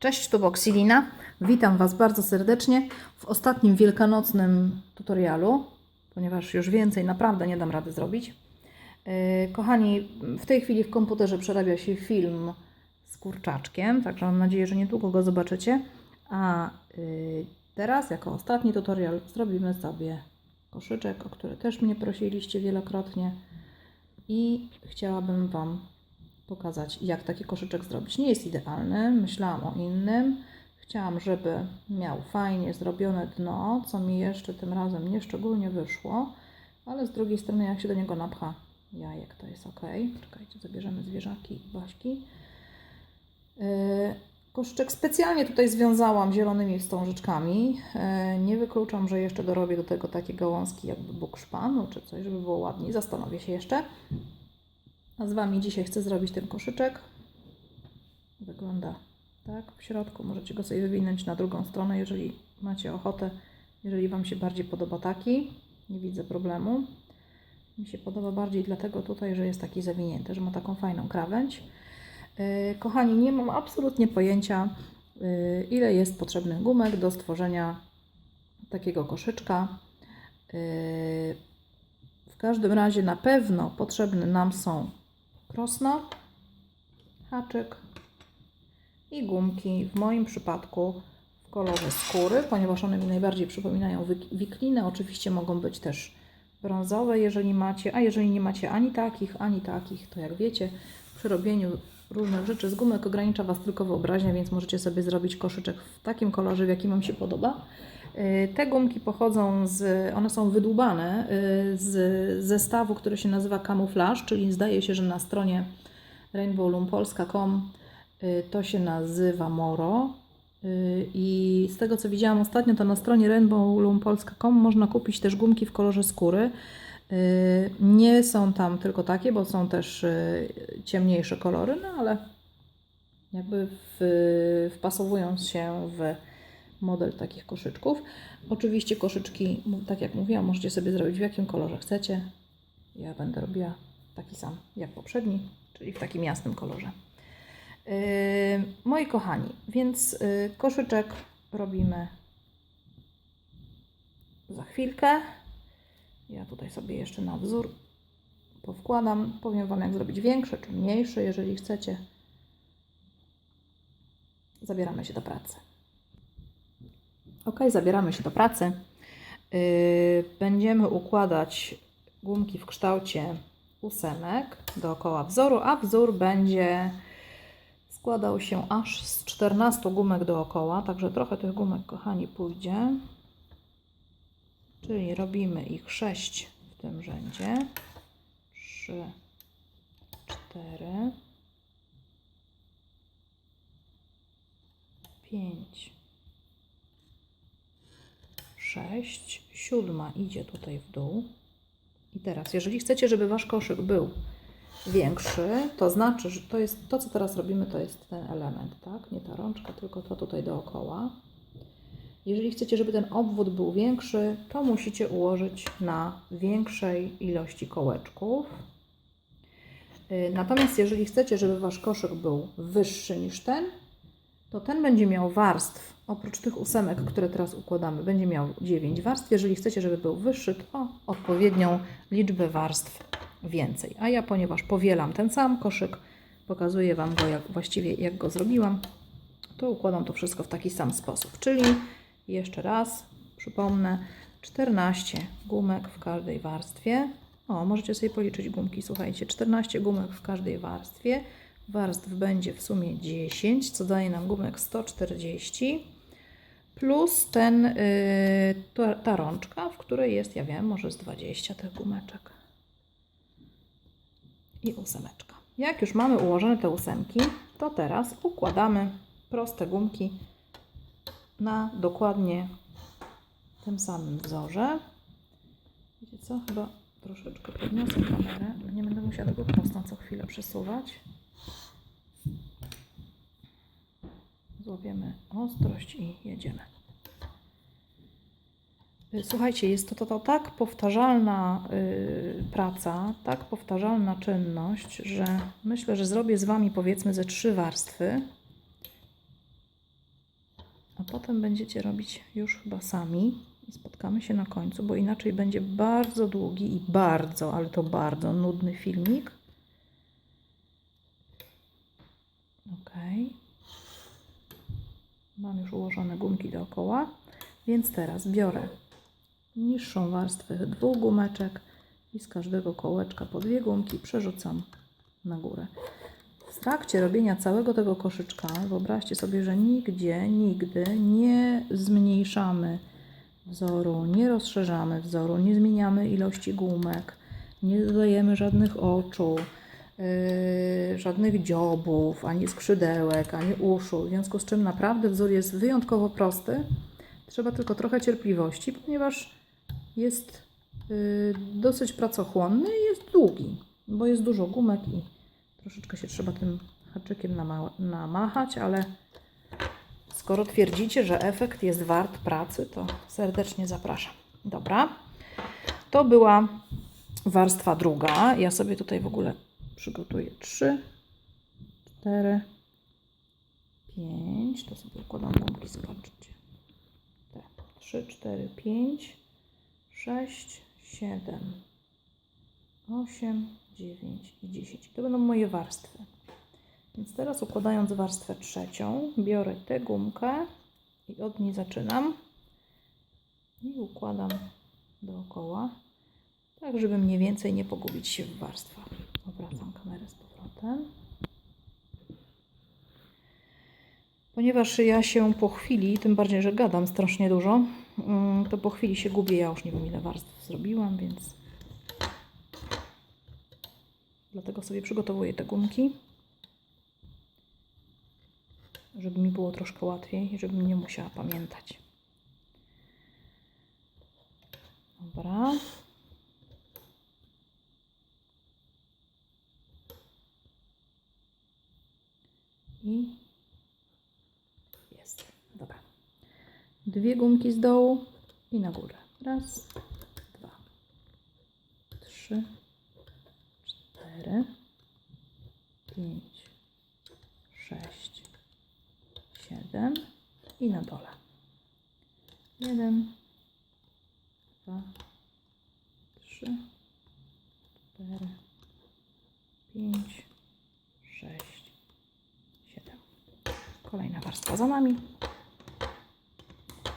Cześć, tu Boksilina. Witam Was bardzo serdecznie w ostatnim wielkanocnym tutorialu, ponieważ już więcej naprawdę nie dam rady zrobić. Yy, Kochani, w tej chwili w komputerze przerabia się film z kurczaczkiem, także mam nadzieję, że niedługo go zobaczycie. A yy, teraz, jako ostatni tutorial, zrobimy sobie koszyczek, o który też mnie prosiliście wielokrotnie i chciałabym Wam pokazać, jak taki koszyczek zrobić. Nie jest idealny, myślałam o innym. Chciałam, żeby miał fajnie zrobione dno, co mi jeszcze tym razem nie szczególnie wyszło, ale z drugiej strony, jak się do niego napcha jajek, to jest ok. Czekajcie, zabierzemy zwierzaki i baśki. Yy, Koszyczek specjalnie tutaj związałam zielonymi wstążeczkami. Yy, Nie wykluczam, że jeszcze dorobię do tego takie gałązki jakby bukszpanu czy coś, żeby było ładniej. Zastanowię się jeszcze. A z Wami dzisiaj chcę zrobić ten koszyczek. Wygląda tak w środku. Możecie go sobie wywinąć na drugą stronę, jeżeli macie ochotę. Jeżeli Wam się bardziej podoba taki, nie widzę problemu. Mi się podoba bardziej dlatego tutaj, że jest taki zawinięty, że ma taką fajną krawędź. Yy, Kochani, nie mam absolutnie pojęcia, yy, ile jest potrzebnych gumek do stworzenia takiego koszyczka. Yy, W każdym razie na pewno potrzebne nam są krosno, haczyk i gumki. W moim przypadku w kolorze skóry, ponieważ one mi najbardziej przypominają wik- wiklinę. Oczywiście mogą być też brązowe, jeżeli macie, a jeżeli nie macie ani takich, ani takich, to jak wiecie, przy robieniu różnych rzeczy z gumek ogranicza Was tylko wyobraźnia, więc możecie sobie zrobić koszyczek w takim kolorze, w jakim Wam się podoba. Yy, Te gumki pochodzą z, one są wydłubane yy, z zestawu, który się nazywa Camouflage, czyli zdaje się, że na stronie rainbowlumpolska.com yy, to się nazywa Moro. I z tego co widziałam ostatnio, to na stronie rainbowlumpolska.com można kupić też gumki w kolorze skóry. Nie są tam tylko takie, bo są też ciemniejsze kolory, no ale jakby w, wpasowują się w model takich koszyczków. Oczywiście koszyczki, tak jak mówiłam, możecie sobie zrobić w jakim kolorze chcecie. Ja będę robiła taki sam jak poprzedni, czyli w takim jasnym kolorze. Yy, moi kochani, więc yy, koszyczek robimy za chwilkę. Ja tutaj sobie jeszcze na wzór powkładam. Powiem Wam, jak zrobić większe czy mniejsze, jeżeli chcecie. Zabieramy się do pracy. Ok, zabieramy się do pracy. Yy, Będziemy układać gumki w kształcie ósemek dookoła wzoru, a wzór będzie składał się aż z 14 gumek dookoła, także trochę tych gumek, kochani, pójdzie. Czyli robimy ich 6 w tym rzędzie. 3, 4, 5, 6, siódma idzie tutaj w dół. I teraz, jeżeli chcecie, żeby wasz koszyk był większy, to znaczy, że to jest to, co teraz robimy, to jest ten element, tak? Nie ta rączka, tylko to tutaj dookoła. Jeżeli chcecie, żeby ten obwód był większy, to musicie ułożyć na większej ilości kołeczków. Yy, Natomiast jeżeli chcecie, żeby wasz koszyk był wyższy niż ten, to ten będzie miał warstw, oprócz tych ósemek, które teraz układamy, będzie miał 9 warstw. Jeżeli chcecie, żeby był wyższy, to odpowiednią liczbę warstw więcej. A ja, ponieważ powielam ten sam koszyk, pokazuję Wam go jak, właściwie jak go zrobiłam, to układam to wszystko w taki sam sposób. Czyli jeszcze raz przypomnę, 14 gumek w każdej warstwie. O, możecie sobie policzyć gumki, słuchajcie, 14 gumek w każdej warstwie. Warstw będzie w sumie 10, co daje nam gumek 140. Plus ten, yy, ta, ta rączka, w której jest, ja wiem, może z 20 tych gumeczek. I ósemeczka. Jak już mamy ułożone te ósemki, to teraz układamy proste gumki na dokładnie tym samym wzorze. Wiecie co? Chyba troszeczkę podniosę kamerę. Nie będę musiała tego prosto co chwilę przesuwać. Złapiemy ostrość i jedziemy. Y, Słuchajcie, jest to, to, to tak powtarzalna y, praca, tak powtarzalna czynność, że myślę, że zrobię z Wami powiedzmy ze trzy warstwy a potem będziecie robić już chyba sami i spotkamy się na końcu, bo inaczej będzie bardzo długi i bardzo, ale to bardzo nudny filmik. Ok. Mam już ułożone gumki dookoła, więc teraz biorę niższą warstwę dwóch gumeczek i z każdego kołeczka po dwie gumki przerzucam na górę. W trakcie robienia całego tego koszyczka wyobraźcie sobie, że nigdzie, nigdy nie zmniejszamy wzoru, nie rozszerzamy wzoru, nie zmieniamy ilości gumek, nie dodajemy żadnych oczu, żadnych dziobów, ani skrzydełek, ani uszu. W związku z czym naprawdę wzór jest wyjątkowo prosty. Trzeba tylko trochę cierpliwości, ponieważ jest yy, dosyć pracochłonny i jest długi, bo jest dużo gumek i troszeczkę się trzeba tym haczykiem nama- namachać, ale skoro twierdzicie, że efekt jest wart pracy, to serdecznie zapraszam. Dobra, to była warstwa druga. Ja sobie tutaj w ogóle przygotuję trzy, cztery, pięć. To sobie układam gumki, zobaczcie. Te trzy, cztery, pięć, sześć, siedem, osiem, dziewięć i dziesięć. To będą moje warstwy. Więc teraz układając warstwę trzecią, biorę tę gumkę i od niej zaczynam i układam dookoła, tak żeby mniej więcej nie pogubić się w warstwach. Obracam kamerę z powrotem. Ponieważ ja się po chwili, tym bardziej, że gadam strasznie dużo, mm, to po chwili się gubię. Ja już nie wiem ile warstw zrobiłam, więc dlatego sobie przygotowuję te gumki żeby mi było troszkę łatwiej i żebym nie musiała pamiętać. Dobra. I jest. Dobra. Dwie gumki z dołu i na górę. Raz, dwa, trzy, cztery, pięć, sześć, 7 i na dole. 1, 2, 3, 4, 5, 6, 7. Kolejna warstwa za nami.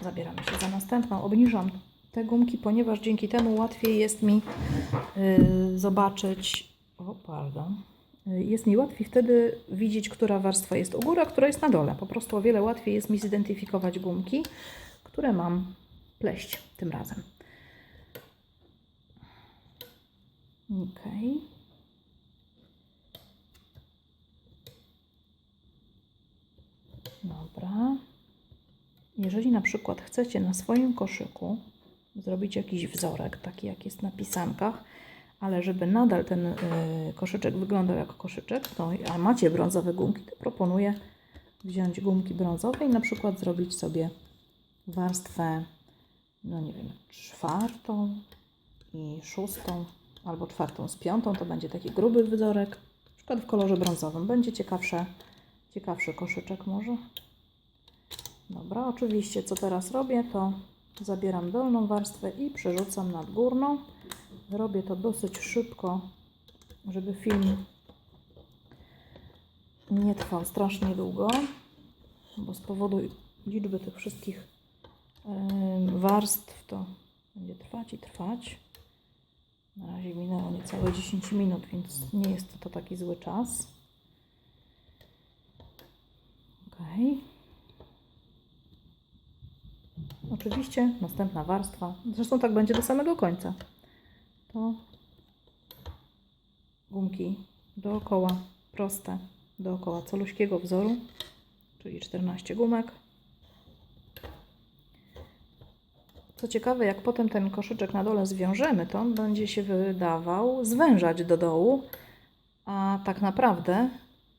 Zabieramy się za następną. Obniżam te gumki, ponieważ dzięki temu łatwiej jest mi yy, zobaczyć. O, pardon jest mi łatwiej wtedy widzieć, która warstwa jest u góry, a która jest na dole. Po prostu o wiele łatwiej jest mi zidentyfikować gumki, które mam pleść tym razem. Ok. Dobra. Jeżeli na przykład chcecie na swoim koszyku zrobić jakiś wzorek, taki jak jest na pisankach, ale żeby nadal ten y, koszyczek wyglądał jak koszyczek, to, a macie brązowe gumki, to proponuję wziąć gumki brązowe i na przykład zrobić sobie warstwę, no nie wiem, czwartą i szóstą, albo czwartą z piątą, to będzie taki gruby wzorek, na przykład w kolorze brązowym. Będzie ciekawsze, ciekawszy koszyczek może. Dobra, oczywiście co teraz robię, to zabieram dolną warstwę i przerzucam nad górną. Robię to dosyć szybko, żeby film nie trwał strasznie długo, bo z powodu liczby tych wszystkich warstw to będzie trwać i trwać. Na razie minęło niecałe 10 minut, więc nie jest to taki zły czas. Ok. Oczywiście następna warstwa. Zresztą tak będzie do samego końca to gumki dookoła, proste, dookoła celuśkiego wzoru, czyli 14 gumek. Co ciekawe, jak potem ten koszyczek na dole zwiążemy, to on będzie się wydawał zwężać do dołu, a tak naprawdę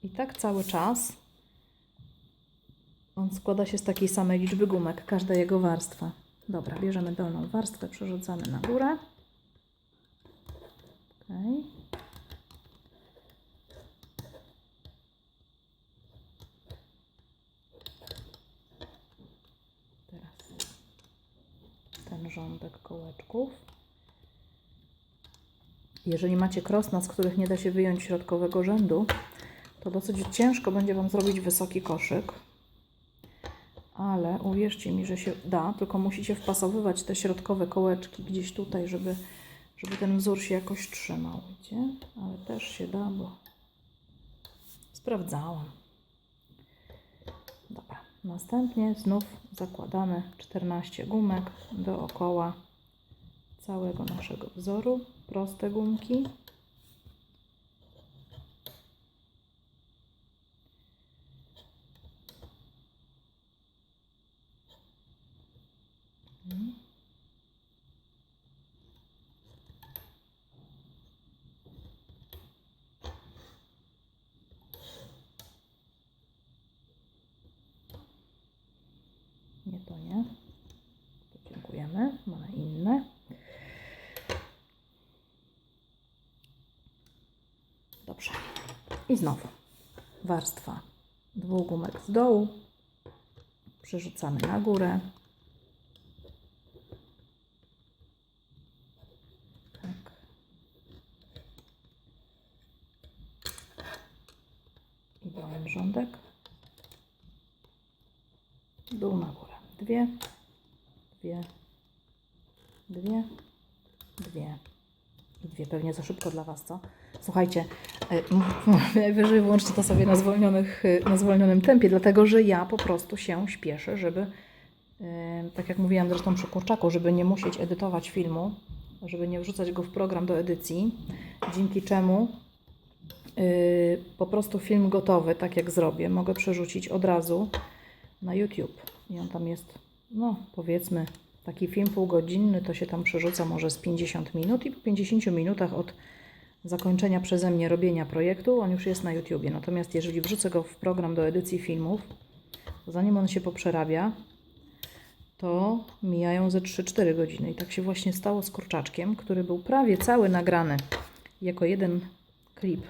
i tak cały czas składa się z takiej samej liczby gumek, każda jego warstwa. Dobra, bierzemy dolną warstwę, przerzucamy na górę. Okay. rządek kołeczków. Jeżeli macie krosna, z których nie da się wyjąć środkowego rzędu, to dosyć ciężko będzie Wam zrobić wysoki koszyk. Ale uwierzcie mi, że się da, tylko musicie wpasowywać te środkowe kołeczki gdzieś tutaj, żeby, żeby ten wzór się jakoś trzymał. Wiecie? Ale też się da, bo sprawdzałam. Dobra, następnie znów zakładamy 14 gumek dookoła całego naszego wzoru. Proste gumki. Mhm. Nie to nie. To dziękujemy. Mamy inne. Dobrze. I znowu warstwa dwóch gumek z dołu. Przerzucamy na górę. Tak. I dołem rządek. Dół na górę. Dwie, dwie, dwie, dwie i dwie. Pewnie za szybko dla Was, co? Słuchajcie, najwyżej włączcie to sobie na, zwolnionych, e, na zwolnionym tempie, dlatego że ja po prostu się śpieszę, żeby, e, tak jak mówiłam zresztą przy kurczaku, żeby nie musieć edytować filmu, żeby nie wrzucać go w program do edycji, dzięki czemu y, po prostu film gotowy, tak jak zrobię, mogę przerzucić od razu na YouTube. I on tam jest, no powiedzmy, taki film półgodzinny, to się tam przerzuca może z 50 minut i po 50 minutach od zakończenia przeze mnie robienia projektu, on już jest na YouTubie. Natomiast jeżeli wrzucę go w program do edycji filmów, zanim on się poprzerabia, to mijają ze 3-4 godziny. I tak się właśnie stało z kurczaczkiem, który był prawie cały nagrany jako jeden klip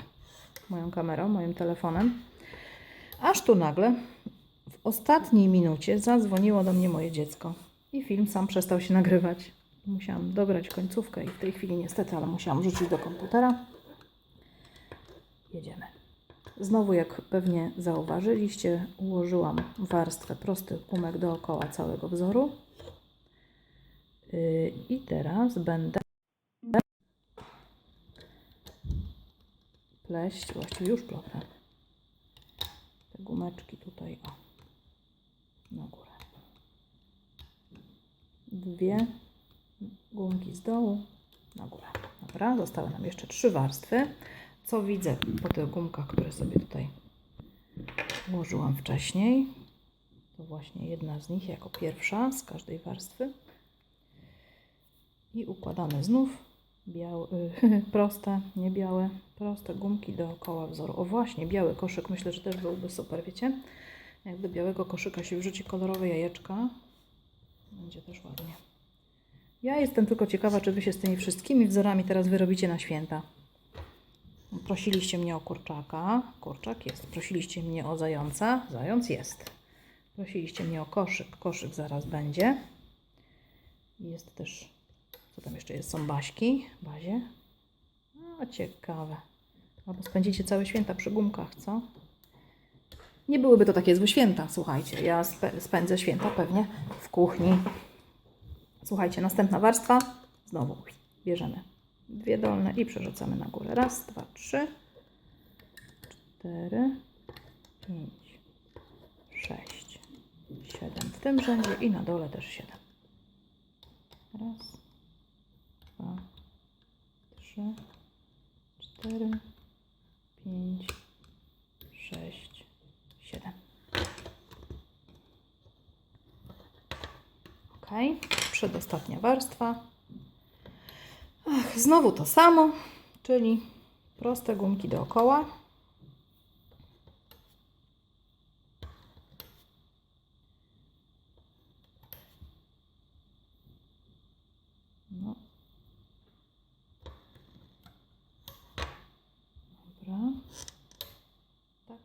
moją kamerą, moim telefonem. Aż tu nagle w ostatniej minucie zadzwoniło do mnie moje dziecko i film sam przestał się nagrywać. Musiałam dobrać końcówkę i w tej chwili niestety, ale musiałam rzucić do komputera. Jedziemy. Znowu, jak pewnie zauważyliście, ułożyłam warstwę prostych gumek dookoła całego wzoru. Yy, I teraz będę pleść, właściwie już plotę, te gumeczki tutaj, o, na górę. Dwie gumki z dołu na górę. Dobra, zostały nam jeszcze trzy warstwy. Co widzę po tych gumkach, które sobie tutaj ułożyłam wcześniej? To właśnie jedna z nich jako pierwsza z każdej warstwy. I układamy znów białe, proste, nie białe, proste gumki dookoła wzoru. O właśnie, biały koszyk myślę, że też byłby super, wiecie? Jak do białego koszyka się wrzuci kolorowe jajeczka. Ja jestem tylko ciekawa, czy Wy się z tymi wszystkimi wzorami teraz wyrobicie na święta. Prosiliście mnie o kurczaka. Kurczak jest. Prosiliście mnie o zająca. Zając jest. Prosiliście mnie o koszyk. Koszyk zaraz będzie. Jest też, co tam jeszcze jest? Są baśki bazie. A ciekawe. Albo spędzicie całe święta przy gumkach, co? Nie byłyby to takie złe święta, słuchajcie. Ja spędzę święta pewnie w kuchni. Słuchajcie, następna warstwa. Znowu bierzemy dwie dolne i przerzucamy na górę. Raz, dwa, trzy, cztery, pięć, sześć, siedem w tym rzędzie i na dole też siedem. Raz, dwa, trzy, cztery, pięć, sześć, siedem. Ok, przedostatnia warstwa. Ach, znowu to samo, czyli proste gumki dookoła. No. Dobra. Tak.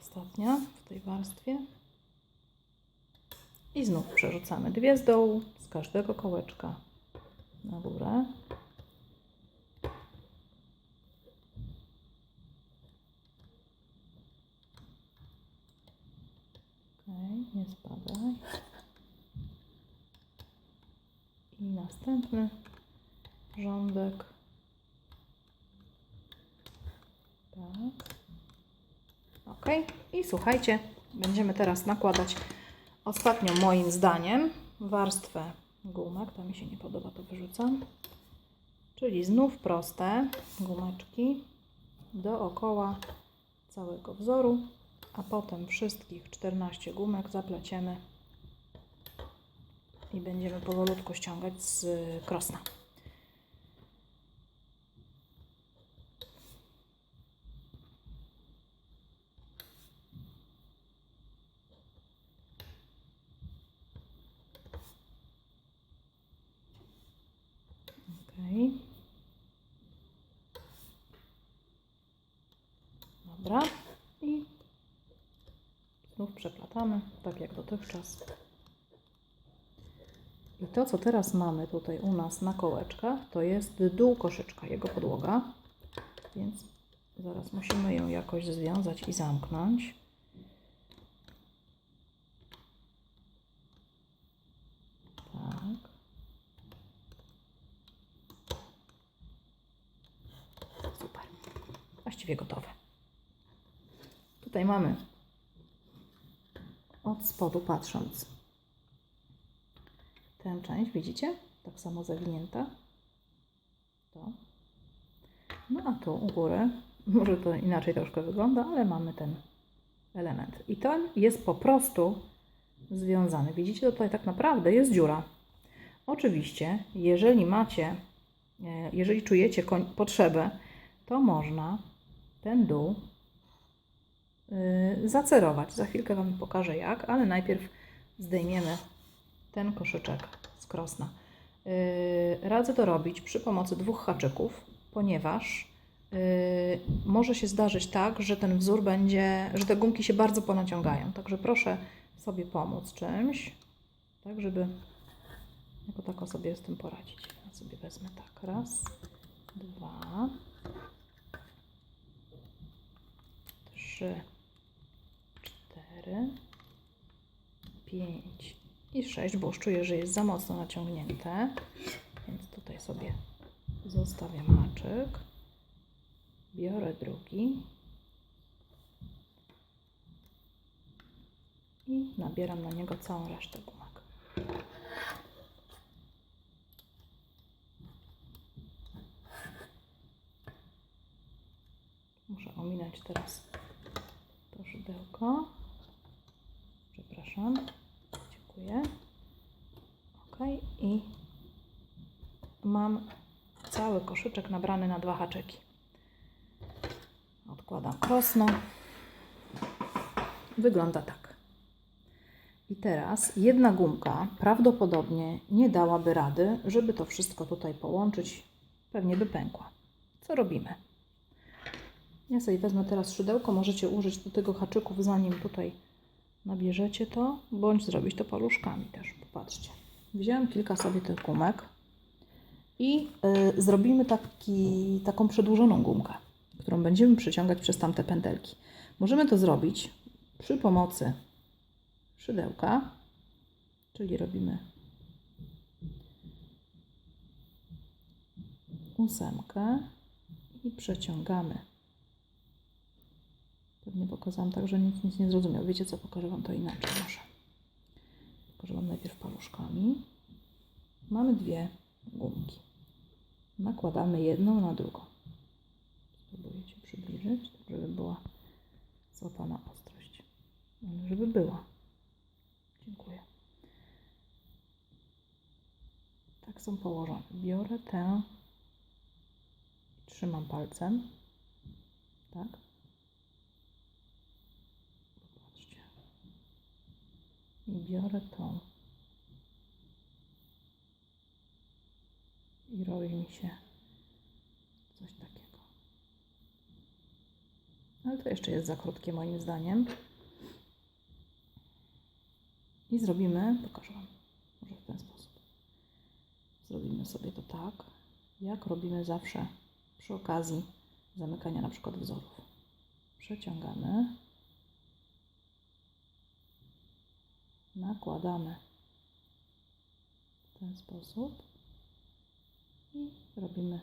Ostatnia w tej warstwie. I znów przerzucamy dwie z dołu, z każdego kołeczka na górę. Okej, nie spadaj. I następny rządek. Tak. Ok. I słuchajcie, będziemy teraz nakładać ostatnią moim zdaniem warstwę gumek. To mi się nie podoba, to wyrzucam. Czyli znów proste gumeczki dookoła całego wzoru, a potem wszystkich 14 gumek zapleciemy i będziemy powolutku ściągać z krosna. Okej. Dobra. I przeplatamy, tak jak dotychczas. I to, co teraz mamy tutaj u nas na kołeczkach, to jest dół koszyczka, jego podłoga. Więc zaraz musimy ją jakoś związać i zamknąć. Tak. Super. Właściwie gotowe. Tutaj mamy spodu patrząc tę część, widzicie? Tak samo zawinięta. To. No a tu u góry, może to inaczej troszkę wygląda, ale mamy ten element. I ten jest po prostu związany. Widzicie, tutaj tak naprawdę jest dziura. Oczywiście, jeżeli macie, e, jeżeli czujecie potrzebę, to można ten dół zacerować. Za chwilkę Wam pokażę jak, ale najpierw zdejmiemy ten koszyczek z krosna. Yy, radzę to robić przy pomocy dwóch haczyków, ponieważ yy, może się zdarzyć tak, że ten wzór będzie, że te gumki się bardzo ponaciągają. Także proszę sobie pomóc czymś, tak żeby jako tako sobie z tym poradzić. Ja sobie wezmę tak, raz, dwa, trzy, cztery, pięć i sześć, bo już czuję, że jest za mocno naciągnięte. Więc tutaj sobie zostawiam haczyk. Biorę drugi. I nabieram na niego całą resztę gumek. Muszę ominąć teraz to szydełko. Przepraszam. Dziękuję. Ok. I mam koszyczek nabrany na dwa haczyki. Odkładam krosno. Wygląda tak. I teraz jedna gumka prawdopodobnie nie dałaby rady, żeby to wszystko tutaj połączyć. Pewnie by pękła. Co robimy? Ja sobie wezmę teraz szydełko. Możecie użyć do tego haczyków, zanim tutaj nabierzecie to, bądź zrobić to paluszkami też. Popatrzcie. Wziąłem kilka sobie tych gumek i y, zrobimy taki, taką przedłużoną gumkę, którą będziemy przeciągać przez tamte pętelki. Możemy to zrobić przy pomocy szydełka, czyli robimy ósemkę i przeciągamy. Pewnie pokazałam tak, że nikt nic nie zrozumiał. Wiecie co, pokażę Wam to inaczej może. Pokażę Wam najpierw paluszkami. Mamy dwie gumki. Nakładamy jedną na drugą. Spróbuję Ci przybliżyć, żeby była złapana ostrość. Żeby była. Dziękuję. Tak są położone. Biorę tę, trzymam palcem. Tak. Popatrzcie. I biorę tą. I robi mi się coś takiego. Ale to jeszcze jest za krótkie moim zdaniem. I zrobimy, pokażę Wam, może w ten sposób. Zrobimy sobie to tak, jak robimy zawsze przy okazji zamykania na przykład wzorów. Przeciągamy, nakładamy w ten sposób robimy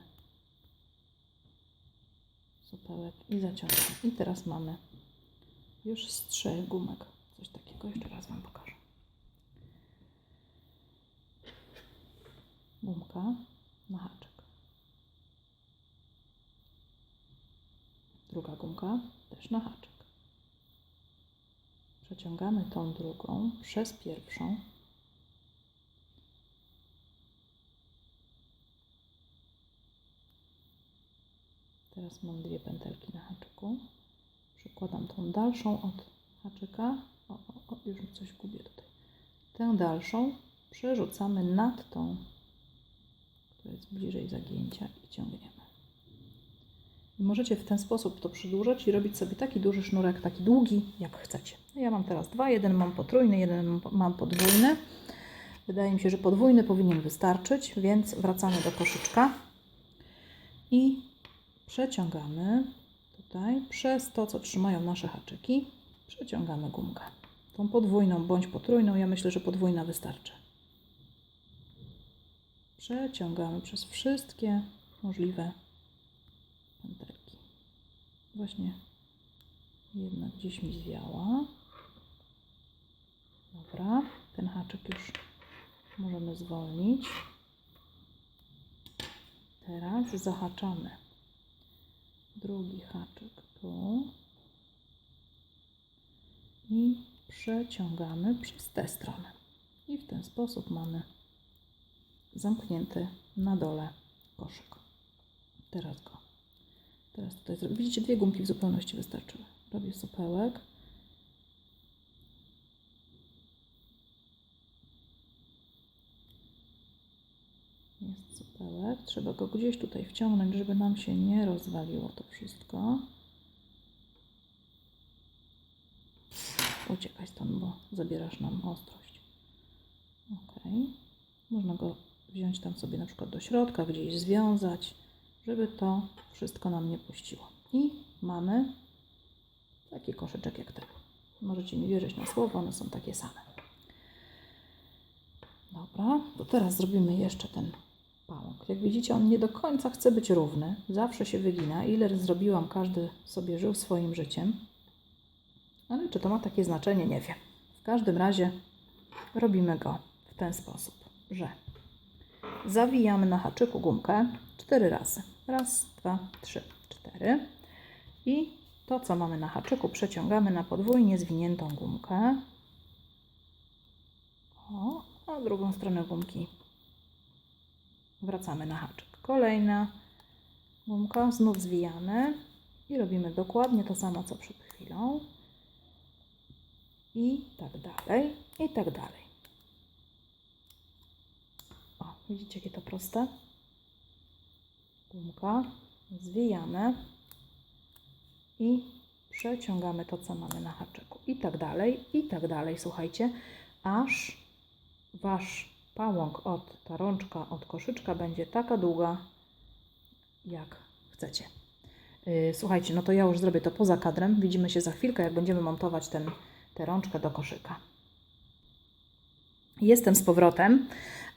supełek i zaciągamy. I teraz mamy już z trzech gumek. Coś takiego jeszcze raz Wam pokażę. Gumka na haczyk. Druga gumka też na haczyk. Przeciągamy tą drugą przez pierwszą. Mam dwie pętelki na haczyku. Przykładam tą dalszą od haczyka. O, o, o, już coś gubię tutaj. Tę dalszą przerzucamy nad tą, która jest bliżej zagięcia i ciągniemy. I możecie w ten sposób to przedłużać i robić sobie taki duży sznurek, taki długi, jak chcecie. Ja mam teraz dwa, jeden mam potrójny, jeden mam podwójny. Wydaje mi się, że podwójny powinien wystarczyć, więc wracamy do koszyczka i przeciągamy tutaj przez to, co trzymają nasze haczyki, przeciągamy gumkę. Tą podwójną bądź potrójną, ja myślę, że podwójna wystarczy. Przeciągamy przez wszystkie możliwe pętelki. Właśnie jedna gdzieś mi zwiała. Dobra, ten haczyk już możemy zwolnić. Teraz zahaczamy drugi haczyk tu i przeciągamy przez tę stronę. I w ten sposób mamy zamknięty na dole koszyk. Teraz go. Teraz tutaj. Widzicie, dwie gumki w zupełności wystarczyły. Robię supełek. Jest supełek. Trzeba go gdzieś tutaj wciągnąć, żeby nam się nie rozwaliło to wszystko. Uciekaj stąd, bo zabierasz nam ostrość. Ok. Można go wziąć tam sobie na przykład do środka, gdzieś związać, żeby to wszystko nam nie puściło. I mamy taki koszyczek jak ten. Możecie mi wierzyć na słowo, one są takie same. Dobra, to teraz zrobimy jeszcze ten. Jak widzicie, on nie do końca chce być równy. Zawsze się wygina. Ile zrobiłam, każdy sobie żył swoim życiem. Ale czy to ma takie znaczenie, nie wiem. W każdym razie robimy go w ten sposób, że zawijamy na haczyku gumkę cztery razy. Raz, dwa, trzy, cztery. I to, co mamy na haczyku, przeciągamy na podwójnie zwiniętą gumkę. O, a drugą stronę gumki wracamy na haczyk. Kolejna gumka, znów zwijamy i robimy dokładnie to samo, co przed chwilą. I tak dalej, i tak dalej. O, widzicie, jakie to proste? Gumka, zwijamy i przeciągamy to, co mamy na haczyku. I tak dalej, i tak dalej, słuchajcie, aż Wasz pałąk od, ta rączka od koszyczka będzie taka długa, jak chcecie. Yy, Słuchajcie, no to ja już zrobię to poza kadrem. Widzimy się za chwilkę, jak będziemy montować ten, tę rączkę do koszyka. Jestem z powrotem.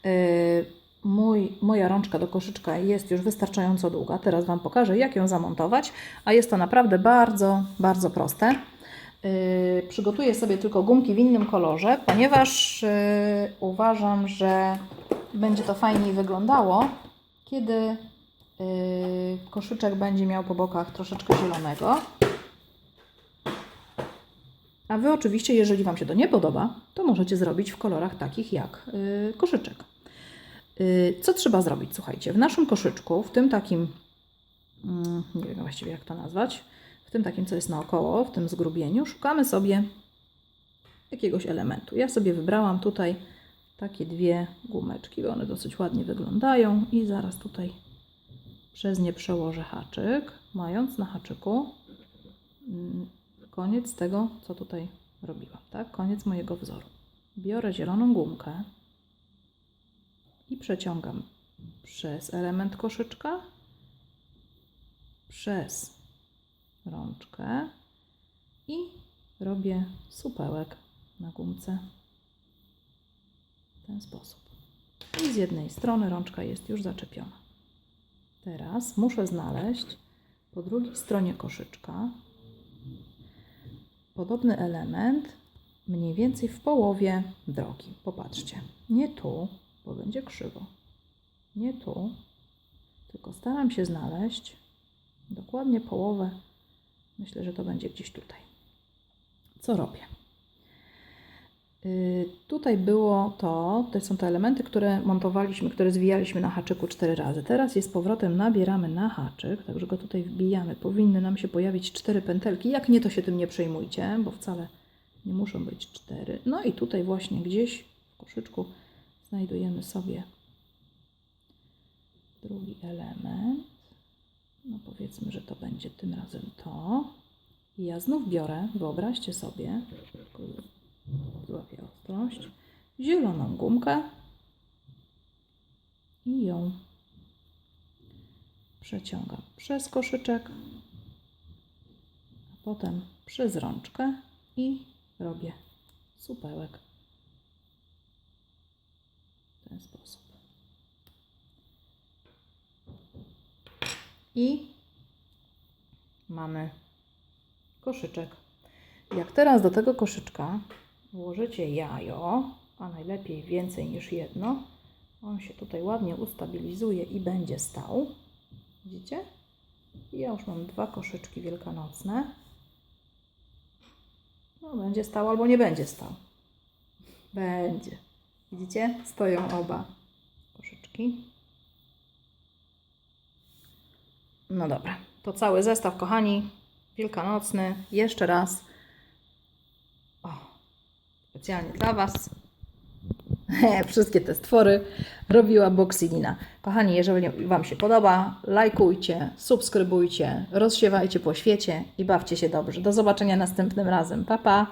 Yy, Mój, moja rączka do koszyczka jest już wystarczająco długa. Teraz Wam pokażę, jak ją zamontować, a jest to naprawdę bardzo, bardzo proste. Yy, przygotuję sobie tylko gumki w innym kolorze, ponieważ yy, uważam, że będzie to fajniej wyglądało, kiedy yy, koszyczek będzie miał po bokach troszeczkę zielonego. A Wy oczywiście, jeżeli Wam się to nie podoba, to możecie zrobić w kolorach takich jak koszyczek. Co trzeba zrobić? Słuchajcie, w naszym koszyczku, w tym takim, mm, nie wiem właściwie jak to nazwać, w tym takim, co jest naokoło, w tym zgrubieniu, szukamy sobie jakiegoś elementu. Ja sobie wybrałam tutaj takie dwie gumeczki, bo one dosyć ładnie wyglądają i zaraz tutaj przez nie przełożę haczyk, mając na haczyku mm, koniec tego, co tutaj robiłam, tak? Koniec mojego wzoru. Biorę zieloną gumkę i przeciągam przez element koszyczka, przez rączkę i robię supełek na gumce w ten sposób. I z jednej strony rączka jest już zaczepiona. Teraz muszę znaleźć po drugiej stronie koszyczka podobny element, mniej więcej w połowie drogi. Popatrzcie, nie tu, bo będzie krzywo. Nie tu, tylko staram się znaleźć dokładnie połowę. Myślę, że to będzie gdzieś tutaj. Co robię? Y, Tutaj było to, to są te elementy, które montowaliśmy, które zwijaliśmy na haczyku cztery razy. Teraz je z powrotem nabieramy na haczyk, także go tutaj wbijamy. Powinny nam się pojawić cztery pętelki. Jak nie, to się tym nie przejmujcie, bo wcale nie muszą być cztery. No i tutaj właśnie gdzieś w koszyczku znajdujemy sobie drugi element. No powiedzmy, że to będzie tym razem to. I ja znów biorę, wyobraźcie sobie, złapię ostrość, zieloną gumkę i ją przeciągam przez koszyczek, a potem przez rączkę i robię supełek w ten sposób. I mamy koszyczek. Jak teraz do tego koszyczka włożycie jajo, a najlepiej więcej niż jedno, on się tutaj ładnie ustabilizuje i będzie stał. Widzicie? Ja już mam dwa koszyczki wielkanocne. No, będzie stał albo nie będzie stał. Będzie. Widzicie? Stoją oba koszyczki. No dobra, to cały zestaw, kochani, wielkanocny. Jeszcze raz. O, specjalnie dla Was. Wszystkie te stwory robiła Boxilina. Kochani, jeżeli Wam się podoba, lajkujcie, subskrybujcie, rozsiewajcie po świecie i bawcie się dobrze. Do zobaczenia następnym razem. Pa, pa!